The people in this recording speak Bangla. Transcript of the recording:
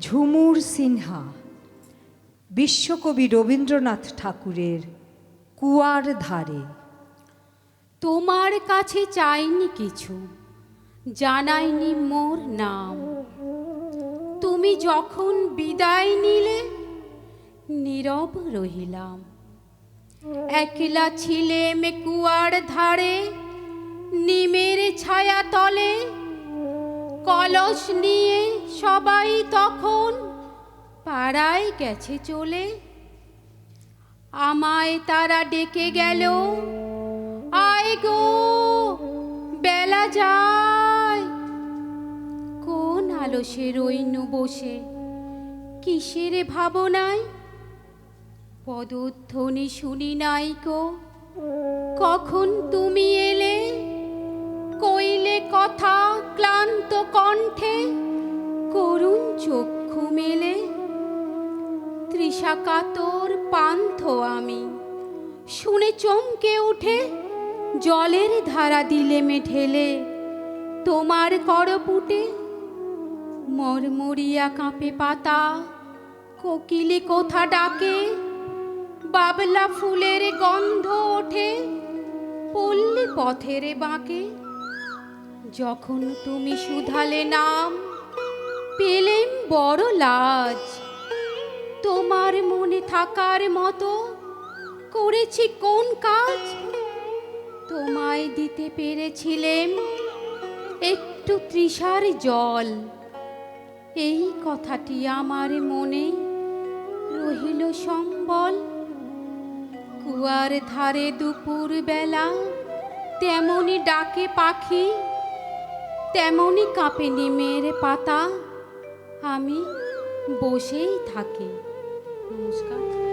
ঝুমুর সিনহা। বিশ্বকবি রবীন্দ্রনাথ ঠাকুরের কুয়ার ধারে। তোমার কাছে চাইনি কিছু, জানাইনি মোর নাম। তুমি যখন বিদায় নিলে, নীরব রহিলাম। একলা ছিলে মে কুয়ার ধারে, নিমের ছায়া তলে কলস নিয়ে সবাই তখন পাড়ায় গেছে চলে। আমায় তারা ডেকে গেল, আয় গো, বেলা যায়। কোন আলসে রইনু বসে, কিসের ভাবনায়? পদধ্বনি শুনি নাই গো, কখন তুমি এলে? কণ্ঠে করুণ চক্ষু মেলে। তৃষা কাতর পান্থ আমি। শুনে চমকে উঠে জলের ধারা দিলে মে ঢেলে। তোমার করপুটে মরমরিয়া কাঁপে পাতা। কোকিলে কোথা ডাকে, বাবলা ফুলের গন্ধ ওঠে। পল্লী পথের বাঁকে যখন তুমি শুধালে নাম, পেলেম বড় লাজ। তোমার মনে থাকার মতো করেছি কোন কাজ? তোমায় দিতে পেরেছিলেম একটু তৃষার জল। এই কথাটি আমার মনে রহিল সম্বল। কুয়ার ধারে দুপুর বেলা তেমনি ডাকে পাখি। তেমনি কাঁপে নিমের পাতা। আমি বসেই থাকি। নমস্কার।